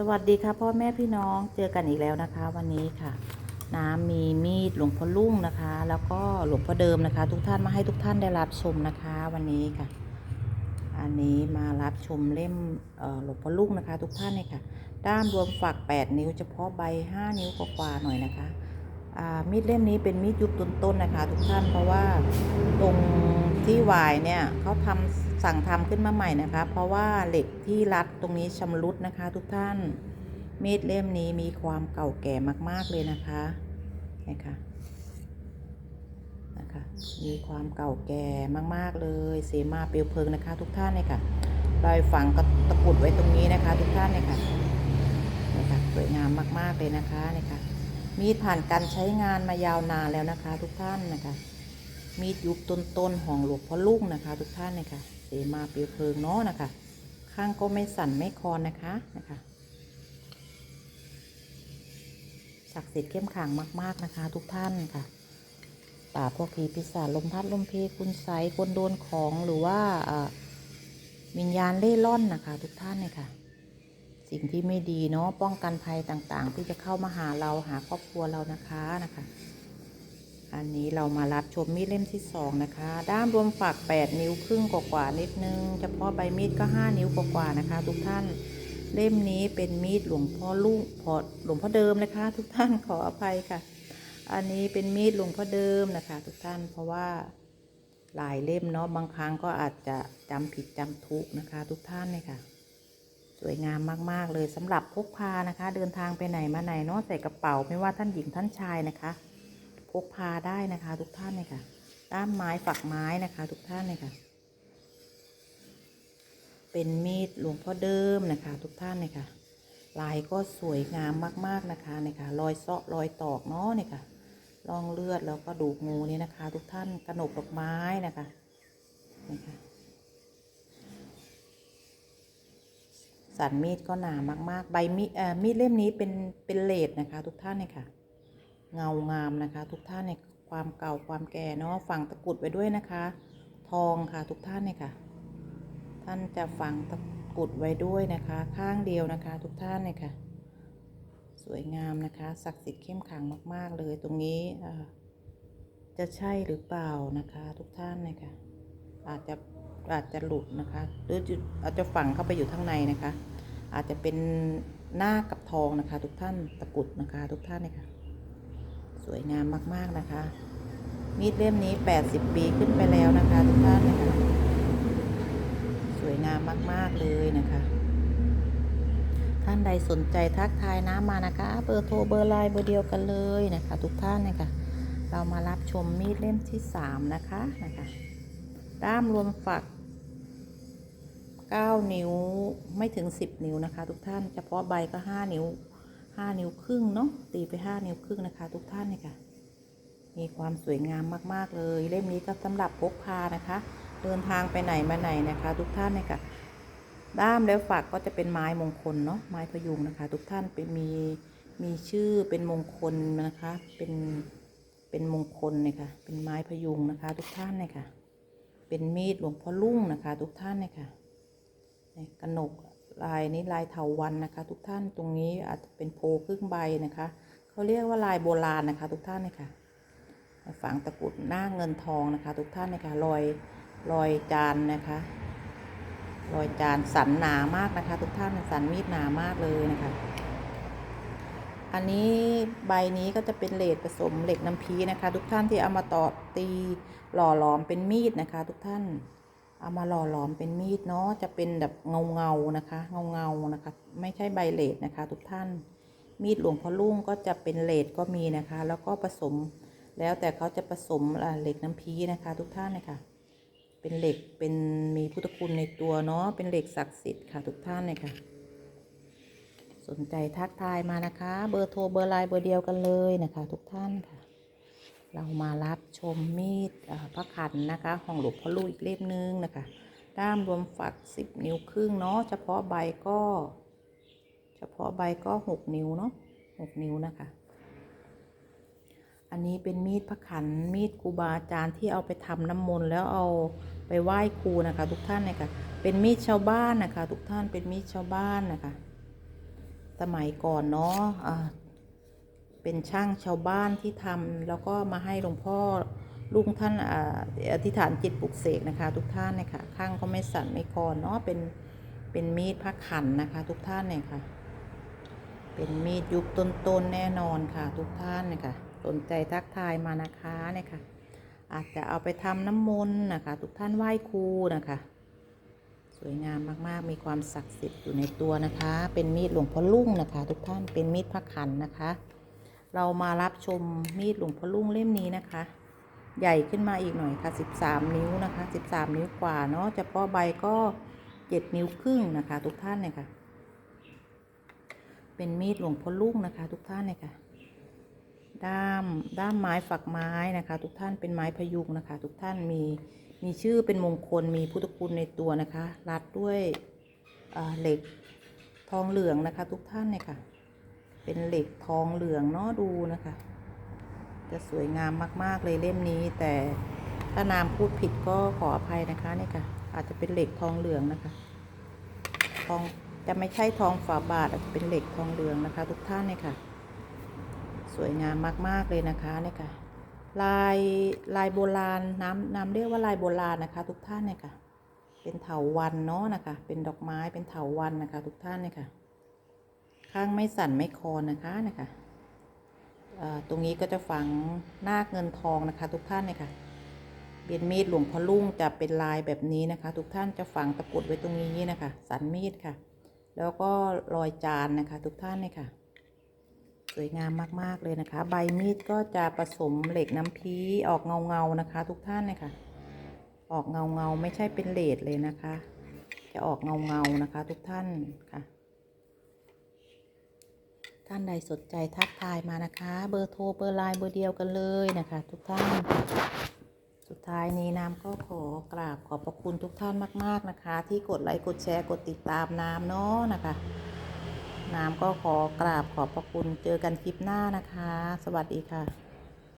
สวัสดีค่ะพ่อแม่พี่น้องเจอกันอีกแล้วนะคะ วันนี้ค่ะ น้ำมีมีดหลวงพ่อลุ่งนะคะ แล้วก็หลวงพ่อเดิมนะคะ ทุกท่านมาให้ทุกท่านได้รับชมนะคะ วันนี้ค่ะ อันนี้มารับชมเล่มหลวงพ่อลุ่งนะคะ ทุกท่านเนี่ยค่ะ ด้ามรวมฝัก 8 นิ้วเฉพาะใบ 5 นิ้วกว่าๆหน่อยนะคะมีดเล่มนี้เป็นมีดยุคต้นๆนะคะ ทุกท่านเพราะว่าตรงที่วายเนี่ยเขาทำ สั่งทำขึ้นมาใหม่นะคะ เพราะว่าเหล็กที่รัดตรงนี้ชำรุดนะคะ ทุกท่าน มีดเล่มนี้มีความเก่าแก่มาก ๆเลยนะคะนะคะนะคะ มีความเก่าแก่มาก ๆเลยเสมาเปลวเพลิงนะคะ ทุกท่านเนี่ยค่ะรอยฝังกระตะกุดไว้ตรงนี้นะคะ ทุกท่านเนี่ยค่ะเนี่ยค่ะสวยงามมาก ๆเลยนะคะเนี่ยค่ะมีดผ่านการใช้งานมายาวนานแล้วนะคะ ทุกท่านนะคะ มีดยุคต้นๆของหลวงพ่อลุ่งนะคะ ทุกท่านเนี่ยค่ะ เสมาเปลวเพลิงเนาะนะคะ ข้างก็ไม่สั่นไม่คลอนนะคะนะคะศักดิ์สิทธิ์เข้มขังมาก ๆนะคะ ทุกท่านค่ะป่าพวกผีปีศาจลมพัดลมเพคุณไสคนโดนของหรือว่าอ่าวิญญาณเล่ร่อนนะคะ ทุกท่านเนี่ยค่ะ สิ่งที่ไม่ดีเนาะป้องกันภัยต่างๆ ที่จะเข้ามาหาเราหาครอบครัวเรานะคะนะคะ อันนี้เรามารับชมมีดเล่มที่สองนะคะ ด้ามรวมฝัก 8 นิ้วครึ่งกว่าๆนิดนึง เฉพาะใบมีดก็ 5 นิ้วกว่าๆนะคะ ทุกท่านเล่มนี้เป็นมีดหลวงพ่อลุงพอหลวงพ่อเดิมนะคะ ทุกท่านขออภัยค่ะ อันนี้เป็นมีดหลวงพ่อเดิมนะคะ ทุกท่านเพราะว่าหลายเล่มเนาะบางครั้งก็อาจจะจำผิดจำถูกนะคะ ทุกท่านเลยค่ะ สวยงามมากๆเลยสำหรับพกพานะคะ เดินทางไปไหนมาไหนเนาะใส่กระเป๋าไม่ว่าท่านหญิงท่านชายนะคะ กพาได้นะคะ ทุกท่านเลยค่ะด้ามไม้ฝักไม้นะคะ ทุกท่านเลยค่ะ เป็นมีดหลวงพ่อเดิมนะคะ ทุกท่านเลยค่ะ ลายก็สวยงามมากๆนะคะเนี่ยค่ะรอยเซาะรอยตอกเนาะเนี่ยค่ะรองเลือดแล้วก็ดูงูนี่นะคะ ทุกท่านกระหนกดอกไม้นะคะนี่ค่ะสันมีดก็หนามาก ๆ ใบมีดเอ่อมีดเล่มนี้เป็นเป็นเลดนะคะ ทุกท่านเนี่ยค่ะ เงางามนะคะ ทุกท่านเนี่ยความเก่าความแก่เนาะฝังตะกุดไว้ด้วยนะคะ ทองค่ะทุกท่านเนี่ยค่ะ ท่านจะฝังตะกุดไว้ด้วยนะคะ ข้างเดียวนะคะ ทุกท่านเนี่ยค่ะ สวยงามนะคะศักดิ์สิทธิ์เข้มขังมาก ๆ เลยตรงนี้จะใช่หรือเปล่านะคะ ทุกท่านเนี่ยค่ะ อาจจะอาจจะหลุดนะคะ หรืออาจจะฝังเข้าไปอยู่ข้างในนะคะ อาจจะเป็นหน้ากับทองนะคะ ทุกท่านตะกุดนะคะ ทุกท่านเนี่ยค่ะ สวยงามมากๆนะคะ มีดเล่มนี้ 80 ปีขึ้นไปแล้วนะคะทุกท่านนะคะสวยงามมากๆเลยนะคะ ท่านใดสนใจทักทายน้ำมานะคะ เบอร์โทรเบอร์ไลน์เบอร์เดียวกันเลยนะคะ ทุกท่านนะคะเรามารับชมมีดเล่มที่ 3 นะคะนะคะ ด้ามรวมฝัก 9 นิ้วไม่ถึง 10 นิ้วนะคะ ทุกท่านเฉพาะใบก็ 5 นิ้ว 5 นิ้วครึ่งเนาะตีไป 5 นิ้วครึ่งนะคะ ทุกท่านเนี่ยค่ะ มีความสวยงามมากๆเลย เล่มนี้ก็สำหรับพกพานะคะ เดินทางไปไหนมาไหนนะคะ ทุกท่านเนี่ยค่ะ ด้ามแล้วฝักก็จะเป็นไม้มงคลเนาะไม้พยุงนะคะ ทุกท่านเป็นมีมีชื่อเป็นมงคลนะคะ เป็นเป็นมงคลเนี่ยค่ะ เป็นไม้พยุงนะคะ ทุกท่านเนี่ยค่ะ เป็นมีดหลวงพ่อลุ่งนะคะ ทุกท่านเนี่ยค่ะกระหนก ลายนี้ลายเถาวันนะคะ ทุกท่านตรงนี้อาจจะเป็นโพครึ่งใบนะคะเขาเรียกว่าลายโบราณนะคะ ทุกท่านเลยค่ะฝังตะกุดหน้าเงินทองนะคะ ทุกท่านนะคะรอยรอยจานนะคะรอยจานสันหนามากนะคะ ทุกท่านสันมีดหนามากเลยนะคะ อันนี้ใบนี้ก็จะเป็นเลดผสมเหล็กน้ำพีนะคะ ทุกท่านที่เอามาต่อตีหล่อหลอมเป็นมีดนะคะ ทุกท่าน เอามาหล่อหลอมเป็นมีดเนาะจะเป็นแบบเงาเงานะคะเงาเงานะคะ ไม่ใช่ใบเลดนะคะ ทุกท่านมีดหลวงพ่อลุ่งก็จะเป็นเลดก็มีนะคะ แล้วก็ผสมแล้วแต่เขาจะผสมอ่าเหล็กน้ำพีนะคะ ทุกท่านนะคะเป็นเหล็กเป็นมีพุทธคุณในตัวเนาะเป็นเหล็กศักดิ์สิทธิ์ค่ะ ทุกท่านเลยค่ะ สนใจทักทายมานะคะ เบอร์โทรเบอร์ไลน์เบอร์เดียวกันเลยนะคะ ทุกท่านค่ะ เรามารับชมมีดพระขันนะคะของหลวงพ่อลูกอีกเล่มนึงนะคะ ด้ามรวมฝัก 10 นิ้วครึ่งเนาะเฉพาะใบก็ เฉพาะใบก็ 6 นิ้วเนาะ6นิ้วนะคะ อันนี้เป็นมีดพระขันมีดครูบาอาจารย์ที่เอาไปทำน้ำมนต์แล้วเอาไปไหว้ครูนะคะ ทุกท่านเลยค่ะเป็นมีดชาวบ้านนะคะ ทุกท่านเป็นมีดชาวบ้านนะคะ สมัยก่อนเนาะอ่า เป็นช่างชาวบ้านที่ทำแล้วก็มาให้หลวงพ่อลุงท่านอธิษฐานจิตปลุกเสกนะคะ ทุกท่านเนี่ยค่ะข้างก็ไม่สั่นไม่คลอนเนาะเป็นเป็นมีดพระขันนะคะ ทุกท่านเนี่ยค่ะ เป็นมีดยุคต้นๆแน่นอนค่ะ ทุกท่านเนี่ยค่ะสนใจทักทายมานะคะเนี่ยค่ะ อาจจะเอาไปทำน้ำมนต์นะคะ ทุกท่านไหว้ครูนะคะ สวยงามมากๆ มีความศักดิ์สิทธิ์อยู่ในตัวนะคะ เป็นมีดหลวงพ่อลุ่งนะคะ ทุกท่านเป็นมีดพระขันนะคะ เรามารับชมมีดหลวงพ่อลุ่งเล่มนี้นะคะ ใหญ่ขึ้นมาอีกหน่อยค่ะ 13 นิ้วนะคะ 13 นิ้วกว่าเนาะเฉพาะใบก็ 7 นิ้วครึ่งนะคะ ทุกท่านเนี่ยค่ะ เป็นมีดหลวงพ่อลุ่งนะคะ ทุกท่านเนี่ยค่ะ ด้ามด้ามไม้ฝักไม้นะคะ ทุกท่านเป็นไม้พยุงนะคะ ทุกท่านมีมีชื่อเป็นมงคลมีพุทธคุณในตัวนะคะ รัดด้วยเหล็กทองเหลืองนะคะ ทุกท่านเนี่ยค่ะ เป็นเหล็กทองเหลืองเนาะดูนะคะ จะสวยงามมาก ๆ เลยเล่มนี้ แต่ถ้านามพูดผิดก็ขออภัยนะคะเนี่ยค่ะ อาจจะเป็นเหล็กทองเหลืองนะคะทองจะไม่ใช่ทองฝาบาทอาจจะเป็นเหล็กทองเหลืองนะคะ ทุกท่านเนี่ยค่ะ สวยงามมาก ๆ เลยนะคะเนี่ยค่ะ ลายลายโบราณน้ำน้ำเรียกว่าลายโบราณนะคะ ทุกท่านเนี่ยค่ะ เป็นเถาวันเนาะนะคะ เป็นดอกไม้เป็นเถาวันนะคะ ทุกท่านเนี่ยค่ะ ข้างไม่สั่นไม่คลอนนะคะเนี่ยค่ะตรงนี้ก็จะฝังนาคเงินทองนะคะ ทุกท่านเนี่ยค่ะเบียนมีดหลวงพ่อลุ่งจะเป็นลายแบบนี้นะคะ ทุกท่านจะฝังตะกุดไว้ตรงนี้นะคะ สันมีดค่ะ แล้วก็รอยจานนะคะ ทุกท่านเนี่ยค่ะสวยงามมากๆเลยนะคะ ใบมีดก็จะผสมเหล็กน้ำพีออกเงาเงาๆนะคะ ทุกท่านเนี่ยค่ะ ออกเงาเงาๆไม่ใช่เป็นเลดเลยนะคะ จะออกเงาเงาๆนะคะ ทุกท่านค่ะ ท่านใดสนใจทักทายมานะคะ เบอร์โทรเบอร์ไลน์เบอร์เดียวกันเลยนะคะ ทุกท่าน สุดท้ายนี้น้ำก็ขอกราบขอบพระคุณทุกท่านมาก ๆนะคะ ที่กดไลค์กดแชร์กดติดตามน้ำเนาะนะคะ น้ำก็ขอกราบขอบพระคุณเจอกันคลิปหน้านะคะ สวัสดีค่ะ